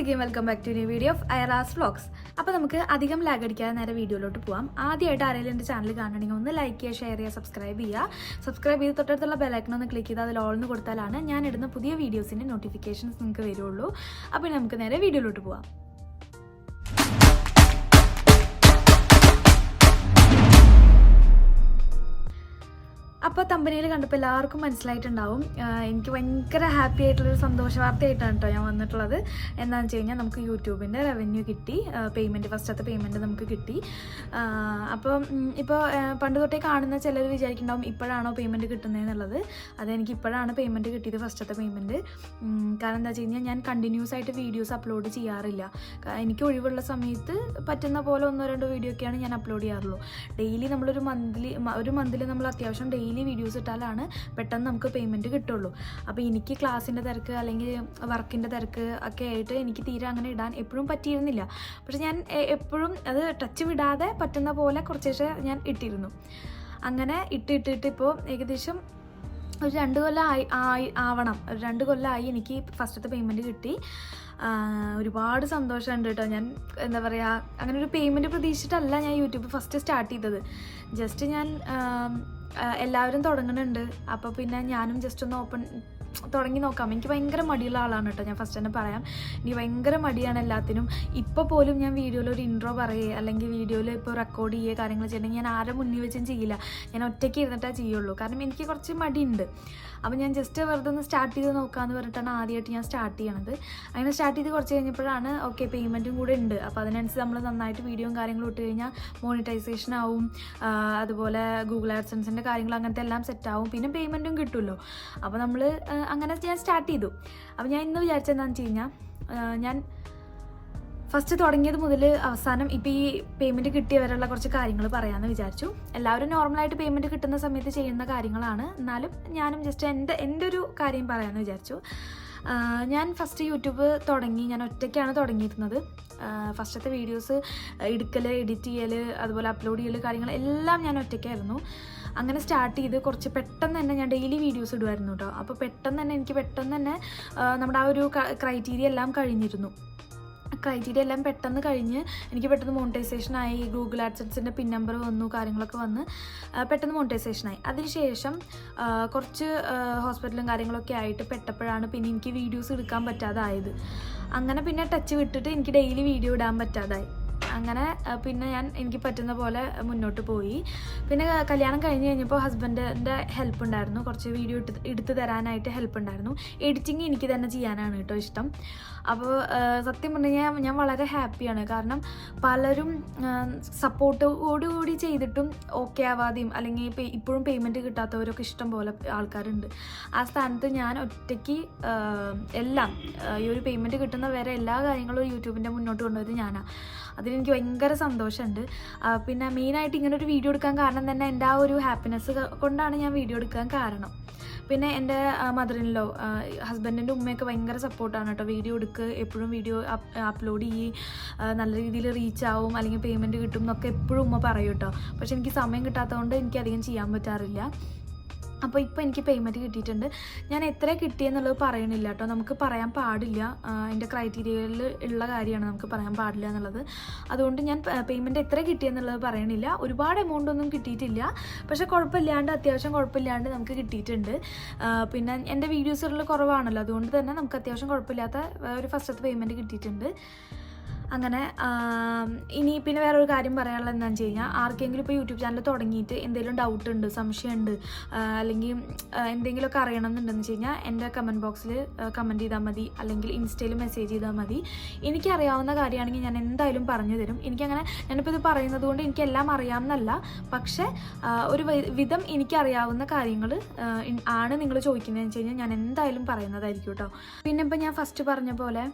Again welcome back to new video of Aira's vlogs അപ്പോൾ നമുക്ക് അധികം ലാഗ് അടിക്കാതെ നേരെ വീഡിയോയിലോട്ട് പോകാം ആദ്യമായിട്ട് ആരെങ്കിലും എന്റെ ചാനൽ കാണണമെങ്കിൽ ഒന്ന് ലൈക്ക് ചെയ്യുക ഷെയർ ചെയ്യുക സബ്സ്ക്രൈബ് ചെയ്യുക. സബ്സ്ക്രൈബ് ചെയ്ത് തൊട്ടടുത്തുള്ള ബെലൈക്കൺ ഒന്ന് ക്ലിക്ക് ചെയ്ത് അതിൽ ഓൾന്ന് കൊടുത്താലാണ് ഞാൻ ഇടുന്ന പുതിയ വീഡിയോസിന്റെ നോട്ടിഫിക്കേഷൻസ് നിങ്ങൾക്ക് വരുള്ളൂ. അപ്പോൾ നമുക്ക് നേരെ വീഡിയോയിലോട്ട് പോവാം. അപ്പോൾ തമ്പനിയിൽ കണ്ടപ്പോൾ എല്ലാവർക്കും മനസ്സിലായിട്ടുണ്ടാവും. എനിക്ക് ഭയങ്കര ഹാപ്പി ആയിട്ടുള്ളൊരു സന്തോഷ വാർത്തയായിട്ടാണ് കേട്ടോ ഞാൻ വന്നിട്ടുള്ളത്. എന്താണെന്ന് വെച്ച് കഴിഞ്ഞാൽ നമുക്ക് യൂട്യൂബിന്റെ റവന്യൂ കിട്ടി. പേയ്മെന്റ് ഫസ്റ്റത്തെ പേയ്മെന്റ് നമുക്ക് കിട്ടി. അപ്പോൾ അപ്പം ഇപ്പോൾ പണ്ട് തൊട്ടേ കാണുന്ന ചിലർ വിചാരിക്കുന്നുണ്ടാവും ഇപ്പോഴാണോ പേയ്മെന്റ് കിട്ടുന്നതെന്നുള്ളത് അതെനിക്ക് ഇപ്പോഴാണ് പേയ്മെന്റ് കിട്ടിയത് ഫസ്റ്റത്തെ പേയ്മെന്റ് കാരണം എന്താ വെച്ച് കഴിഞ്ഞാൽ ഞാൻ കണ്ടിന്യൂസ് ആയിട്ട് വീഡിയോസ് അപ്ലോഡ് ചെയ്യാറില്ല. എനിക്ക് ഒഴിവുള്ള സമയത്ത് പറ്റുന്ന പോലെ ഒന്നോ രണ്ടോ വീഡിയോ ഒക്കെയാണ് ഞാൻ അപ്ലോഡ് ചെയ്യാറുള്ളൂ. ഡെയിലി നമ്മളൊരു മന്ത്ലി ഒരു മന്തിൽ നമ്മൾ അത്യാവശ്യം ഡെയിലി വീഡിയോസ് ഇട്ടാലാണ് പെട്ടെന്ന് നമുക്ക് പേയ്മെന്റ് കിട്ടുള്ളൂ. അപ്പോൾ എനിക്ക് ക്ലാസ്സിന്റെ തിരക്ക് അല്ലെങ്കിൽ വർക്കിന്റെ തിരക്ക് ഒക്കെ ആയിട്ട് എനിക്ക് തീരെ അങ്ങനെ ഇടാൻ എപ്പോഴും പറ്റിയിരുന്നില്ല. പക്ഷെ ഞാൻ എപ്പോഴും അത് ടച്ച് വിടാതെ പറ്റുന്ന പോലെ കുറച്ചേശ്ശെ ഞാൻ ഇട്ടിരുന്നു. അങ്ങനെ ഇട്ട് ഇട്ടിട്ട് ഇപ്പോൾ ഏകദേശം ഒരു രണ്ട് കൊല്ലം ആയി ആയി ആവണം. ഒരു രണ്ട് കൊല്ലമായി എനിക്ക് ഫസ്റ്റത്തെ പേയ്മെന്റ് കിട്ടി. ഒരുപാട് സന്തോഷമുണ്ട് കേട്ടോ. ഞാൻ എന്താ പറയുക അങ്ങനെ ഒരു പേയ്മെന്റ് പ്രതീക്ഷിച്ചിട്ടല്ല ഞാൻ യൂട്യൂബ് ഫസ്റ്റ് സ്റ്റാർട്ട് ചെയ്തത്. ജസ്റ്റ് ഞാൻ എല്ലാവരും തുടങ്ങുന്നുണ്ട് അപ്പോൾ പിന്നെ ഞാനും ജസ്റ്റ് ഒന്ന് ഓപ്പൺ തുടങ്ങി നോക്കാം. എനിക്ക് ഭയങ്കര മടിയുള്ള ആളാണ് കേട്ടോ. ഞാൻ ഫസ്റ്റ് തന്നെ പറയാം. എനിക്ക് ഭയങ്കര മടിയാണ് എല്ലാത്തിനും. ഇപ്പോൾ പോലും ഞാൻ വീഡിയോയിൽ ഒരു ഇൻട്രോ പറയുക അല്ലെങ്കിൽ വീഡിയോയിൽ ഇപ്പോൾ റെക്കോർഡ് ചെയ്യുക കാര്യങ്ങൾ ചെയ്യണമെങ്കിൽ ഞാൻ ആരെ മുന്നിൽ വെച്ചും ചെയ്യില്ല. ഞാൻ ഒറ്റയ്ക്ക് ഇരുന്നിട്ടേ ചെയ്യുള്ളൂ. കാരണം എനിക്ക് കുറച്ച് മടിയുണ്ട്. അപ്പോൾ ഞാൻ ജസ്റ്റ് വെറുതെ ഒന്ന് സ്റ്റാർട്ട് ചെയ്ത് നോക്കാമെന്ന് പറഞ്ഞിട്ടാണ് ആദ്യമായിട്ട് ഞാൻ സ്റ്റാർട്ട് ചെയ്യണത്. അങ്ങനെ സ്റ്റാർട്ട് ചെയ്ത് കുറച്ച് കഴിഞ്ഞപ്പോഴാണ് ഓക്കെ പേയ്മെന്റും കൂടെ ഉണ്ട്. അപ്പോൾ അതിനനുസരിച്ച് നമ്മൾ നന്നായിട്ട് വീഡിയോയും കാര്യങ്ങളും ഇട്ട് കഴിഞ്ഞാൽ മോണിറ്റൈസേഷൻ ആവും. അതുപോലെ ഗൂഗിൾ ആഡ്സൻസിന്റെ കാര്യങ്ങൾ അങ്ങനത്തെ എല്ലാം സെറ്റ് ആവും. പിന്നെ പേയ്മെന്റും കിട്ടുമല്ലോ. അപ്പോൾ നമ്മൾ അങ്ങനെ ഞാൻ സ്റ്റാർട്ട് ചെയ്തു. അപ്പോൾ ഞാൻ ഇന്ന് വിചാരിച്ചത് എന്താണെന്ന് വെച്ച് കഴിഞ്ഞാൽ ഞാൻ ഫസ്റ്റ് തുടങ്ങിയത് മുതൽ അവസാനം ഇപ്പോൾ ഈ പേയ്മെന്റ് കിട്ടിയവരുള്ള കുറച്ച് കാര്യങ്ങൾ പറയാമെന്ന് വിചാരിച്ചു. എല്ലാവരും നോർമലായിട്ട് പേയ്മെന്റ് കിട്ടുന്ന സമയത്ത് ചെയ്യുന്ന കാര്യങ്ങളാണ്. എന്നാലും ഞാനും ജസ്റ്റ് എന്റെ എന്റെ ഒരു കാര്യം പറയാമെന്ന് വിചാരിച്ചു. ഞാൻ ഫസ്റ്റ് യൂട്യൂബ് തുടങ്ങി ഞാൻ ഒറ്റയ്ക്കാണ് തുടങ്ങിയിരുന്നത്. ഫസ്റ്റത്തെ വീഡിയോസ് എടുക്കൽ എഡിറ്റ് ചെയ്യൽ അതുപോലെ അപ്ലോഡ് ചെയ്യൽ കാര്യങ്ങൾ എല്ലാം ഞാൻ ഒറ്റയ്ക്കായിരുന്നു. അങ്ങനെ സ്റ്റാർട്ട് ചെയ്ത് കുറച്ച് പെട്ടെന്ന് തന്നെ ഞാൻ ഡെയിലി വീഡിയോസ് ഇടുമായിരുന്നു കേട്ടോ അപ്പോൾ പെട്ടെന്ന് തന്നെ എനിക്ക് പെട്ടെന്ന് തന്നെ നമ്മുടെ ആ ഒരു ക്രൈറ്റീരിയ എല്ലാം കഴിഞ്ഞിരുന്നു. ക്രൈറ്റീരിയ എല്ലാം പെട്ടെന്ന് കഴിഞ്ഞ് എനിക്ക് പെട്ടെന്ന് മോണിറ്റൈസേഷൻ ആയി ഗൂഗിൾ ആഡ്സൻസിന്റെ പിൻ നമ്പർ വന്നു കാര്യങ്ങളൊക്കെ വന്ന് പെട്ടെന്ന് മോണിറ്റൈസേഷൻ ആയി. അതിനുശേഷം കുറച്ച് ഹോസ്പിറ്റലും കാര്യങ്ങളൊക്കെ ആയിട്ട് പെട്ടപ്പോഴാണ് പിന്നെ എനിക്ക് വീഡിയോസ് എടുക്കാൻ പറ്റാതായത്. അങ്ങനെ പിന്നെ ടച്ച് വിട്ടിട്ട് എനിക്ക് ഡെയിലി വീഡിയോ ഇടാൻ പറ്റാതായി. അങ്ങനെ പിന്നെ ഞാൻ എനിക്ക് പറ്റുന്ന പോലെ മുന്നോട്ട് പോയി. പിന്നെ കല്യാണം കഴിഞ്ഞ് കഴിഞ്ഞപ്പോൾ ഹസ്ബൻഡിന്റെ ഹെൽപ്പ് ഉണ്ടായിരുന്നു. കുറച്ച് വീഡിയോ ഇട്ട് എടുത്ത് തരാനായിട്ട് ഹെൽപ്പ് ഉണ്ടായിരുന്നു. എഡിറ്റിങ് എനിക്ക് തന്നെ ചെയ്യാനാണ് കേട്ടോ ഇഷ്ടം. അപ്പോൾ സത്യം പറഞ്ഞു ഞാൻ വളരെ ഹാപ്പിയാണ് കാരണം പലരും സപ്പോർട്ടോടുകൂടി ചെയ്തിട്ടും ഓക്കെ ആവാതെയും അല്ലെങ്കിൽ ഇപ്പോഴും പേയ്മെന്റ് കിട്ടാത്തവരൊക്കെ ഇഷ്ടം പോലെ ആൾക്കാരുണ്ട്. ആ സ്ഥാനത്ത് ഞാൻ ഒറ്റയ്ക്ക് എല്ലാം ഈ ഒരു പേയ്മെന്റ് കിട്ടുന്ന വരെ എല്ലാ കാര്യങ്ങളും യൂട്യൂബിന്റെ മുന്നോട്ട് കൊണ്ടുപോയത് ഞാനാണ് അതിലെനിക്ക് ഭയങ്കര സന്തോഷമുണ്ട്. പിന്നെ മെയിനായിട്ട് ഒരു വീഡിയോ എടുക്കാൻ കാരണം തന്നെ എന്റെ ആ ഒരു ഹാപ്പിനെസ് കൊണ്ടാണ് ഞാൻ വീഡിയോ എടുക്കാൻ കാരണം. പിന്നെ എന്റെ മദറിനിലോ ഹസ്ബൻഡിന്റെ ഉമ്മയൊക്കെ ഭയങ്കര സപ്പോർട്ടാണ് കേട്ടോ. വീഡിയോ എടുക്കുക എപ്പോഴും വീഡിയോ അപ്ലോഡ് ചെയ്യ് നല്ല രീതിയിൽ റീച്ച് ആവും അല്ലെങ്കിൽ പേയ്മെന്റ് കിട്ടും എന്നൊക്കെ എപ്പോഴും ഉമ്മ പറയും കേട്ടോ. പക്ഷെ എനിക്ക് സമയം കിട്ടാത്തതുകൊണ്ട് എനിക്ക് അധികം ചെയ്യാൻ പറ്റാറില്ല. അപ്പോൾ ഇപ്പോൾ എനിക്ക് പേയ്മെന്റ് കിട്ടിയിട്ടുണ്ട്. ഞാൻ എത്ര കിട്ടിയെന്നുള്ളത് പറയണില്ല കേട്ടോ. നമുക്ക് പറയാൻ പാടില്ല. എന്റെ ക്രൈറ്റീരിയയിൽ ഉള്ള കാര്യമാണ് നമുക്ക് പറയാൻ പാടില്ല എന്നുള്ളത്. അതുകൊണ്ട് ഞാൻ പേയ്മെന്റ് എത്ര കിട്ടിയെന്നുള്ളത് പറയണില്ല. ഒരുപാട് എമൗണ്ട് ഒന്നും കിട്ടിയിട്ടില്ല. പക്ഷേ കുഴപ്പമില്ലാണ്ട് അത്യാവശ്യം കുഴപ്പമില്ലാണ്ട് നമുക്ക് കിട്ടിയിട്ടുണ്ട്. പിന്നെ എന്റെ വീഡിയോസുകളിൽ കുറവാണല്ലോ. അതുകൊണ്ട് തന്നെ നമുക്ക് അത്യാവശ്യം കുഴപ്പമില്ലാത്ത ഒരു ഫസ്റ്റത്തെ പേയ്മെന്റ് കിട്ടിയിട്ടുണ്ട്. അങ്ങനെ ഇനി പിന്നെ വേറൊരു കാര്യം പറയാനുള്ളത് എന്താണെന്ന് വെച്ച് കഴിഞ്ഞാൽ ആർക്കെങ്കിലും ഇപ്പോൾ യൂട്യൂബ് ചാനൽ തുടങ്ങിയിട്ട് എന്തെങ്കിലും ഡൗട്ട് ഉണ്ട് സംശയമുണ്ട് അല്ലെങ്കിൽ എന്തെങ്കിലുമൊക്കെ അറിയണം എന്നുണ്ടെന്ന് വെച്ച് കഴിഞ്ഞാൽ എന്റെ കമന്റ് ബോക്സിൽ കമന്റ് ചെയ്താൽ മതി അല്ലെങ്കിൽ ഇൻസ്റ്റയിൽ മെസ്സേജ് ചെയ്താൽ മതി. എനിക്കറിയാവുന്ന കാര്യമാണെങ്കിൽ ഞാൻ എന്തായാലും പറഞ്ഞു തരും. എനിക്കങ്ങനെ ഞാനിപ്പോൾ ഇത് പറയുന്നത് കൊണ്ട് എനിക്കെല്ലാം അറിയാമെന്നല്ല പക്ഷേ ഒരു വിധം എനിക്കറിയാവുന്ന കാര്യങ്ങൾ ആണ് നിങ്ങൾ ചോദിക്കുന്നതെന്ന് വെച്ച് കഴിഞ്ഞാൽ ഞാൻ എന്തായാലും പറയുന്നതായിരിക്കും കേട്ടോ. പിന്നെ ഇപ്പോൾ ഞാൻ ഫസ്റ്റ് പറഞ്ഞ പോലെ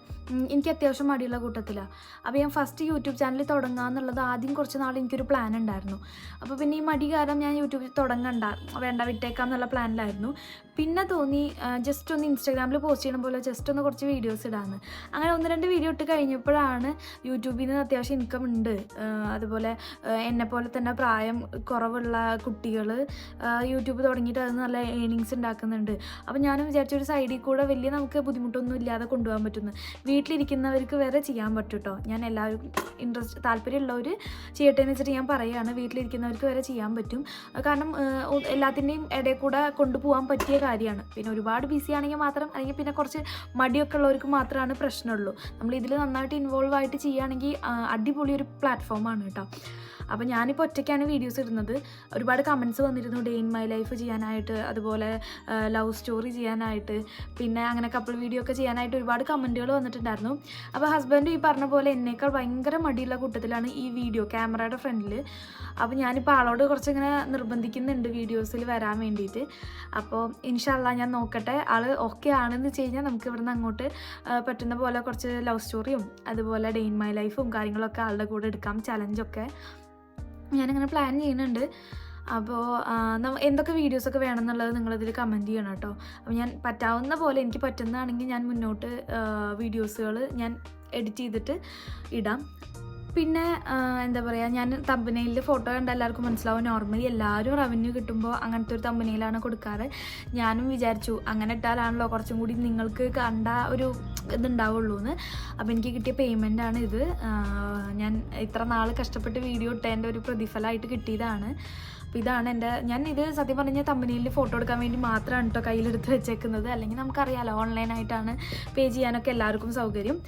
എനിക്ക് അത്യാവശ്യം മടിയുള്ള കൂട്ടത്തിലാണ് അപ്പോൾ ഞാൻ ഫസ്റ്റ് യൂട്യൂബ് ചാനൽ തുടങ്ങുക എന്നുള്ളത് ആദ്യം കുറച്ച് നാൾ എനിക്കൊരു പ്ലാൻ ഉണ്ടായിരുന്നു. അപ്പോൾ പിന്നെ ഈ മടി കാരണം ഞാൻ യൂട്യൂബിൽ തുടങ്ങണ്ട വേണ്ട വിട്ടേക്കാം എന്നുള്ള പ്ലാനിലായിരുന്നു പിന്നെ തോന്നി ജസ്റ്റ് ഒന്ന് ഇൻസ്റ്റാഗ്രാമിൽ പോസ്റ്റ് ചെയ്യണ പോലെ ജസ്റ്റ് ഒന്ന് കുറച്ച് വീഡിയോസ് ഇടാമെന്ന് അങ്ങനെ ഒന്ന് രണ്ട് വീഡിയോ ഇട്ട് കഴിഞ്ഞപ്പോഴാണ് യൂട്യൂബിൽ നിന്ന് അത്യാവശ്യം ഇൻകം ഉണ്ട്. അതുപോലെ എന്നെ പോലെ തന്നെ പ്രായം കുറവുള്ള കുട്ടികൾ യൂട്യൂബ് തുടങ്ങിയിട്ട് അത് നല്ല ഏണിങ്സ് ഉണ്ടാക്കുന്നുണ്ട് അപ്പോൾ ഞാനും വിചാരിച്ചൊരു സൈഡിൽ കൂടെ വലിയ നമുക്ക് ബുദ്ധിമുട്ടൊന്നും ഇല്ലാതെ കൊണ്ടുപോകാൻ പറ്റുന്നു. വീട്ടിലിരിക്കുന്നവർക്ക് വരെ ചെയ്യാൻ പറ്റും കേട്ടോ ഞാൻ എല്ലാവർക്കും ഇൻട്രസ്റ്റ് താല്പര്യമുള്ളവർ ചെയ്യട്ടെ എന്ന് വെച്ചിട്ട് ഞാൻ പറയുകയാണ് വീട്ടിലിരിക്കുന്നവർക്ക് വരെ ചെയ്യാൻ പറ്റും. കാരണം എല്ലാത്തിന്റെയും ഇടയിൽ കൂടെ കൊണ്ടുപോകാൻ പറ്റിയ കാര്യമാണ്. പിന്നെ ഒരുപാട് ബിസി ആണെങ്കിൽ മാത്രം അല്ലെങ്കിൽ പിന്നെ കുറച്ച് മടിയൊക്കെ ഉള്ളവർക്ക് മാത്രമാണ് പ്രശ്നമുള്ളൂ. നമ്മൾ ഇതിൽ നന്നായിട്ട് ഇൻവോൾവ് ആയിട്ട് ചെയ്യുകയാണെങ്കിൽ അടിപൊളി ഒരു പ്ലാറ്റ്ഫോമാണ് കേട്ടോ. അപ്പോൾ ഞാനിപ്പോൾ ഒറ്റയ്ക്കാണ് വീഡിയോസ് ഇടുന്നത്. ഒരുപാട് കമൻസ് വന്നിരുന്നു ഡേ ഇൻ മൈ ലൈഫ് ചെയ്യാനായിട്ട് അതുപോലെ ലവ് സ്റ്റോറി ചെയ്യാനായിട്ട് പിന്നെ അങ്ങനെ കപ്പിൾ വീഡിയോ ഒക്കെ ചെയ്യാനായിട്ട് ഒരുപാട് കമന്റുകൾ വന്നിട്ടുണ്ടായിരുന്നു. അപ്പോൾ ഹസ്ബൻഡ് ഈ പറഞ്ഞ പോലെ എന്നേക്കാൾ ഭയങ്കര മടിയുള്ള കൂട്ടത്തിലാണ് ഈ വീഡിയോ ക്യാമറയുടെ ഫ്രണ്ടിൽ അപ്പോൾ ഞാനിപ്പോൾ ആളോട് കുറച്ചിങ്ങനെ നിർബന്ധിക്കുന്നുണ്ട് വീഡിയോസിൽ വരാൻ വേണ്ടിയിട്ട്. അപ്പോൾ ഇൻഷാല്ല ഞാൻ നോക്കട്ടെ. ആൾ ഓക്കെ ആണെന്ന് വെച്ച് കഴിഞ്ഞാൽ നമുക്ക് ഇവിടുന്ന് അങ്ങോട്ട് പറ്റുന്ന പോലെ കുറച്ച് ലവ് സ്റ്റോറിയും അതുപോലെ ഡേ ഇൻ മൈ ലൈഫും കാര്യങ്ങളൊക്കെ ആളുടെ കൂടെ എടുക്കാം ചലഞ്ചൊക്കെ ഞാനിങ്ങനെ പ്ലാൻ ചെയ്യുന്നുണ്ട്. അപ്പോൾ എന്തൊക്കെ വീഡിയോസൊക്കെ വേണമെന്നുള്ളത് നിങ്ങളിതിൽ കമന്റ് ചെയ്യണം കേട്ടോ. അപ്പോൾ ഞാൻ പറ്റാവുന്ന പോലെ എനിക്ക് പറ്റുന്നതാണെങ്കിൽ ഞാൻ മുന്നോട്ട് വീഡിയോസുകൾ ഞാൻ എഡിറ്റ് ചെയ്തിട്ട് ഇടാം. പിന്നെ എന്താ പറയുക ഞാൻ തമ്പനയിൽ ഫോട്ടോ കണ്ട എല്ലാവർക്കും മനസ്സിലാവും. നോർമലി എല്ലാവരും റവന്യൂ കിട്ടുമ്പോൾ അങ്ങനത്തെ ഒരു തമ്പനയിലാണ് കൊടുക്കാറ്. ഞാനും വിചാരിച്ചു അങ്ങനെ ഇട്ടാലാണല്ലോ കുറച്ചും കൂടി നിങ്ങൾക്ക് കണ്ട ഒരു ഇതുണ്ടാവുള്ളൂ എന്ന് അപ്പോൾ എനിക്ക് കിട്ടിയ പേയ്മെന്റ് ആണ് ഇത്. ഞാൻ ഇത്ര നാൾ കഷ്ടപ്പെട്ട് വീഡിയോ ഇട്ടതിന്റെ ഒരു പ്രതിഫലമായിട്ട് കിട്ടിയതാണ്. അപ്പോൾ ഇതാണ് എന്റെ ഞാൻ ഇത് സത്യം പറഞ്ഞാൽ തമ്പനിയിൽ ഫോട്ടോ എടുക്കാൻ വേണ്ടി മാത്രമാണ് കേട്ടോ കയ്യിലെടുത്ത് വെച്ചേക്കുന്നത്. അല്ലെങ്കിൽ നമുക്കറിയാലോ ഓൺലൈനായിട്ടാണ് പേ ചെയ്യാനൊക്കെ എല്ലാവർക്കും സൗകര്യം.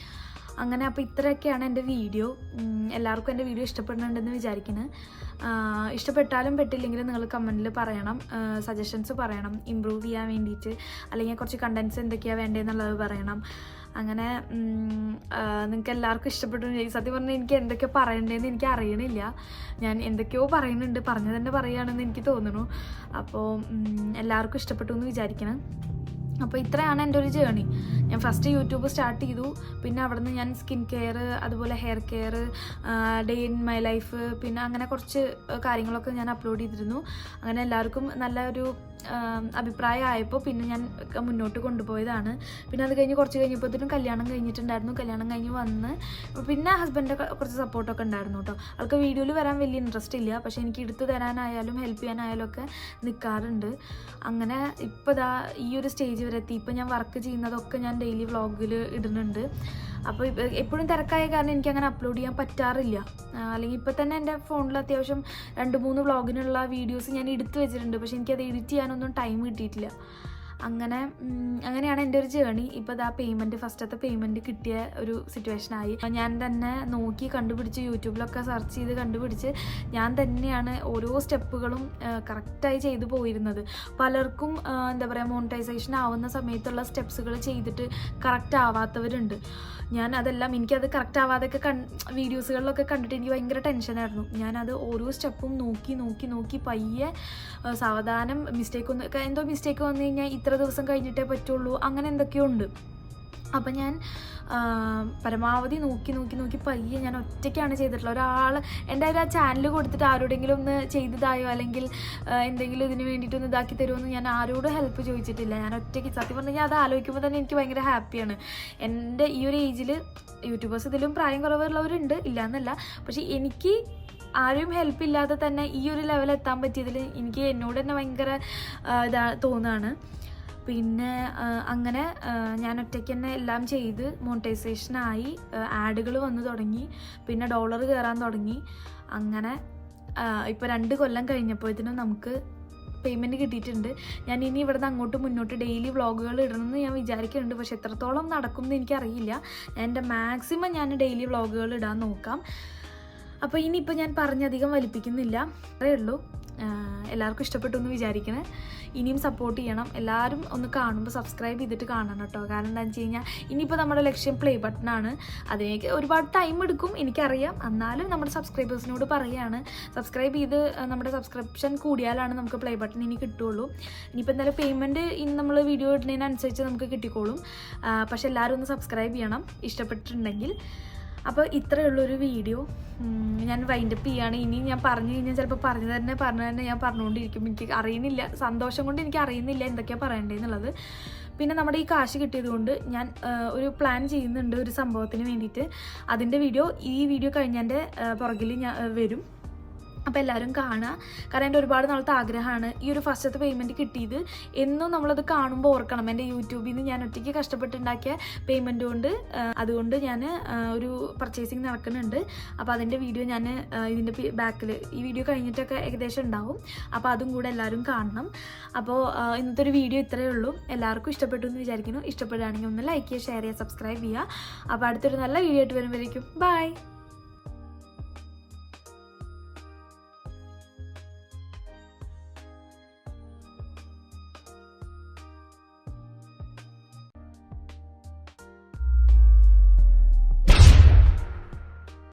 അങ്ങനെ അപ്പോൾ ഇത്രയൊക്കെയാണ് എന്റെ വീഡിയോ. എല്ലാവർക്കും എന്റെ വീഡിയോ ഇഷ്ടപ്പെടുന്നുണ്ടെന്ന് വിചാരിക്കുന്നു. ഇഷ്ടപ്പെട്ടാലും പെട്ടില്ലെങ്കിലും നിങ്ങൾ കമന്റിൽ പറയണം. സജഷൻസ് പറയണം. ഇമ്പ്രൂവ് ചെയ്യാൻ വേണ്ടിയിട്ട് അല്ലെങ്കിൽ കുറച്ച് കണ്ടൻസ് എന്തൊക്കെയാണ് വേണ്ടതെന്നുള്ളത് പറയണം. അങ്ങനെ നിങ്ങൾക്ക് എല്ലാവർക്കും ഇഷ്ടപ്പെട്ടു. സത്യം പറഞ്ഞാൽ എനിക്ക് എന്തൊക്കെ പറയണ്ടതെന്ന് എനിക്ക് അറിയണില്ല. ഞാൻ എന്തൊക്കെയോ പറയുന്നുണ്ട്. പറഞ്ഞു തന്നെ പറയുകയാണെന്ന് എനിക്ക് തോന്നുന്നു. അപ്പോൾ എല്ലാവർക്കും ഇഷ്ടപ്പെട്ടു എന്ന് വിചാരിക്കണം അപ്പോൾ ഇത്രയാണ് എന്റെ ഒരു ജേണി ഞാൻ ഫസ്റ്റ് യൂട്യൂബ് സ്റ്റാർട്ട് ചെയ്തു. പിന്നെ അവിടുന്ന് ഞാൻ സ്കിൻ കെയർ അതുപോലെ hair care day in my life പിന്നെ അങ്ങനെ കുറച്ച് കാര്യങ്ങളൊക്കെ ഞാൻ അപ്ലോഡ് ചെയ്തിരുന്നു. അങ്ങനെ എല്ലാവർക്കും നല്ലൊരു അഭിപ്രായം ആയപ്പോൾ പിന്നെ ഞാൻ മുന്നോട്ട് കൊണ്ടുപോയതാണ്. പിന്നെ അത് കഴിഞ്ഞ് കുറച്ച് കഴിഞ്ഞപ്പോഴത്തേനും കല്യാണം കഴിഞ്ഞിട്ടുണ്ടായിരുന്നു. കല്യാണം കഴിഞ്ഞ് വന്ന് പിന്നെ ഹസ്ബൻഡ് കുറച്ച് സപ്പോർട്ടൊക്കെ ഉണ്ടായിരുന്നു കേട്ടോ ആൾക്ക് വീഡിയോയിൽ വരാൻ വലിയ ഇൻട്രസ്റ്റ് ഇല്ല. പക്ഷേ എനിക്ക് എടുത്തു തരാനായാലും ഹെൽപ്പ് ചെയ്യാനായാലും ഒക്കെ നിൽക്കാറുണ്ട് അങ്ങനെ ഇപ്പോൾ ദാ ഈ ഒരു സ്റ്റേജ് വരെ എത്തി. ഇപ്പോൾ ഞാൻ വർക്ക് ചെയ്യുന്നതൊക്കെ ഞാൻ ഡെയിലി വ്ളോഗിൽ ഇടുന്നുണ്ട്. അപ്പോൾ എപ്പോഴും തിരക്കായ കാരണം എനിക്ക് അങ്ങനെ അപ്ലോഡ് ചെയ്യാൻ പറ്റാറില്ല. അല്ലെങ്കിൽ ഇപ്പോൾ തന്നെ എന്റെ ഫോണിൽ അത്യാവശ്യം രണ്ട് മൂന്ന് വ്ളോഗിനുള്ള വീഡിയോസ് ഞാൻ എടുത്തു വെച്ചിട്ടുണ്ട്. പക്ഷേ എനിക്കത് എഡിറ്റ് ചെയ്യാനൊന്നും ടൈം കിട്ടിയിട്ടില്ല. അങ്ങനെ അങ്ങനെയാണ് എന്റെ ഒരു ജേണി ഇപ്പോൾ ഇതാ പേയ്മെന്റ് ഫസ്റ്റത്തെ പേയ്മെന്റ് കിട്ടിയ ഒരു സിറ്റുവേഷൻ സിറ്റുവേഷനായി ഞാൻ തന്നെ നോക്കി കണ്ടുപിടിച്ച് യൂട്യൂബിലൊക്കെ സെർച്ച് ചെയ്ത് കണ്ടുപിടിച്ച് ഞാൻ തന്നെയാണ് ഓരോ സ്റ്റെപ്പുകളും കറക്റ്റായി ചെയ്തു പോയിരുന്നത്. പലർക്കും എന്താ പറയുക മോണിറ്റൈസേഷൻ ആവുന്ന സമയത്തുള്ള സ്റ്റെപ്സുകൾ ചെയ്തിട്ട് കറക്റ്റ് ആവാത്തവരുണ്ട്. ഞാൻ അതെല്ലാം എനിക്കത് കറക്റ്റ് ആവാതെയൊക്കെ കൺ വീഡിയോസുകളിലൊക്കെ കണ്ടിട്ട് എനിക്ക് ഭയങ്കര ടെൻഷനായിരുന്നു ഞാനത് ഓരോ സ്റ്റെപ്പും നോക്കി നോക്കി നോക്കി പയ്യെ ആ, സാവധാനം മിസ്റ്റേക്ക് ഒന്ന് എന്തോ മിസ്റ്റേക്ക് വന്നു കഴിഞ്ഞാൽ ഇത്ര ദിവസം കഴിഞ്ഞിട്ടേ പറ്റുള്ളൂ. അങ്ങനെ എന്തൊക്കെയോ ഉണ്ട് അപ്പം ഞാൻ പരമാവധി നോക്കി നോക്കി നോക്കി പയ്യെ ഞാൻ ഒറ്റയ്ക്കാണ് ചെയ്തിട്ടുള്ളത്. ഒരാൾ എന്റെ ആ ചാനൽ കൊടുത്തിട്ട് ആരോടെങ്കിലും ഒന്ന് ചെയ്തതായോ? അല്ലെങ്കിൽ എന്തെങ്കിലും ഇതിന് വേണ്ടിയിട്ടൊന്ന് ഇതാക്കി തരുമെന്ന് ഞാൻ ആരോടും ഹെൽപ്പ് ചോദിച്ചിട്ടില്ല. ഞാൻ ഒറ്റയ്ക്ക് സത്യം പറഞ്ഞു കഴിഞ്ഞാൽ അത് ആലോചിക്കുമ്പോൾ തന്നെ എനിക്ക് ഭയങ്കര ഹാപ്പിയാണ് എന്റെ ഈ ഒരു ഏജിൽ യൂട്യൂബേഴ്സ് ഇതിലും പ്രായം കുറവുള്ളവരുണ്ട്. ഇല്ല എന്നല്ല പക്ഷേ എനിക്ക് ആരും ഹെൽപ്പ് ഇല്ലാതെ തന്നെ ഈ ഒരു ലെവൽ എത്താൻ പറ്റിയതിൽ എനിക്ക് എന്നോട് തന്നെ ഭയങ്കര ഇതാ തോന്നുകയാണ് പിന്നെ അങ്ങനെ ഞാൻ ഒറ്റയ്ക്ക് തന്നെ എല്ലാം ചെയ്ത് മോണിറ്റൈസേഷനായി ആഡുകൾ വന്നു തുടങ്ങി. പിന്നെ ഡോളർ കയറാൻ തുടങ്ങി. അങ്ങനെ ഇപ്പോൾ രണ്ട് കൊല്ലം കഴിഞ്ഞപ്പോഴത്തേനും നമുക്ക് പേയ്മെന്റ് കിട്ടിയിട്ടുണ്ട്. ഞാൻ ഇനി ഇവിടുന്ന് അങ്ങോട്ട് മുന്നോട്ട് ഡെയിലി വ്ളോഗുകൾ ഇടണമെന്ന് ഞാൻ വിചാരിക്കുന്നുണ്ട്. പക്ഷെ എത്രത്തോളം നടക്കും എന്ന് എനിക്കറിയില്ല എന്റെ മാക്സിമം ഞാൻ ഡെയിലി വ്ളോഗുകൾ ഇടാൻ നോക്കാം. അപ്പോൾ ഇനിയിപ്പോൾ ഞാൻ പറഞ്ഞധികം വലിപ്പിക്കുന്നില്ല. അത്രേ ഉള്ളൂ. എല്ലാവർക്കും ഇഷ്ടപ്പെട്ടു എന്ന് വിചാരിക്കണേ. ഇനിയും സപ്പോർട്ട് ചെയ്യണം. എല്ലാവരും ഒന്ന് കാണുമ്പോൾ സബ്സ്ക്രൈബ് ചെയ്തിട്ട് കാണണം കേട്ടോ. കാരണം എന്താണെന്ന് വെച്ച് കഴിഞ്ഞാൽ ഇനിയിപ്പോൾ നമ്മുടെ ലക്ഷ്യം പ്ലേ ബട്ടണാണ് അതിലേക്ക് ഒരുപാട് ടൈം എടുക്കും എനിക്കറിയാം. എന്നാലും നമ്മുടെ സബ്സ്ക്രൈബേഴ്സിനോട് പറയുകയാണ് സബ്സ്ക്രൈബ് ചെയ്ത് നമ്മുടെ സബ്സ്ക്രിപ്ഷൻ കൂടിയാലാണ് നമുക്ക് പ്ലേ ബട്ടൺ ഇനി കിട്ടുള്ളൂ. ഇനിയിപ്പോൾ എന്തായാലും പേയ്മെന്റ് ഇനി നമ്മൾ വീഡിയോ ഇടുന്നതിനനുസരിച്ച് നമുക്ക് കിട്ടിക്കോളും. പക്ഷെ എല്ലാവരും ഒന്ന് സബ്സ്ക്രൈബ് ചെയ്യണം. ഇഷ്ടപ്പെട്ടിട്ടുണ്ടെങ്കിൽ. അപ്പോൾ ഇത്രയുള്ളൊരു വീഡിയോ. ഞാൻ വൈൻഡപ്പ് ചെയ്യാണ്. ഇനി ഞാൻ പറഞ്ഞു കഴിഞ്ഞാൽ ചിലപ്പോൾ പറഞ്ഞു തന്നെ പറഞ്ഞു തന്നെ ഞാൻ പറഞ്ഞുകൊണ്ടിരിക്കും. എനിക്ക് അറിയുന്നില്ല. സന്തോഷം കൊണ്ട് എനിക്ക് അറിയുന്നില്ല എന്തൊക്കെയാണ് പറയേണ്ടതെന്നുള്ളത്. പിന്നെ നമ്മുടെ ഈ കാശ് കിട്ടിയതുകൊണ്ട് ഞാൻ ഒരു പ്ലാൻ ചെയ്യുന്നുണ്ട് ഒരു സംഭവത്തിന് വേണ്ടിയിട്ട്. അതിന്റെ വീഡിയോ ഈ വീഡിയോ കഴിഞ്ഞതിന്റെ പുറകിൽ ഞാൻ വരും. അപ്പോൾ എല്ലാവരും കാണുക കാരണം എന്റെ ഒരുപാട് നാളത്തെ ആഗ്രഹമാണ് ഈ ഒരു ഫസ്റ്റത്തെ പേയ്മെന്റ് കിട്ടിയത്. എന്നും നമ്മളത് കാണുമ്പോൾ ഓർക്കണം. എന്റെ യൂട്യൂബിൽ നിന്ന് ഞാൻ ഒറ്റയ്ക്ക് കഷ്ടപ്പെട്ടുണ്ടാക്കിയ പേയ്മെന്റ് കൊണ്ട് അതുകൊണ്ട് ഞാൻ ഒരു പർച്ചേസിങ് നടക്കുന്നുണ്ട്. അപ്പോൾ അതിന്റെ വീഡിയോ ഞാൻ ഇതിന്റെ ബാക്കിൽ ഈ വീഡിയോ കഴിഞ്ഞിട്ടൊക്കെ ഏകദേശം ഉണ്ടാവും. അപ്പോൾ അതും കൂടെ എല്ലാവരും കാണണം. അപ്പോൾ ഇന്നത്തെ ഒരു വീഡിയോ ഇത്രയേ ഉള്ളൂ. എല്ലാവർക്കും ഇഷ്ടപ്പെട്ടു എന്ന് വിചാരിക്കുന്നു. ഇഷ്ടപ്പെടുകയാണെങ്കിൽ ഒന്ന് ലൈക്ക് ചെയ്യുക ഷെയർ ചെയ്യുക സബ്സ്ക്രൈബ് ചെയ്യുക. അപ്പോൾ അടുത്തൊരു നല്ല വീഡിയോ ആയിട്ട് വരുമ്പോഴേക്കും. ബൈ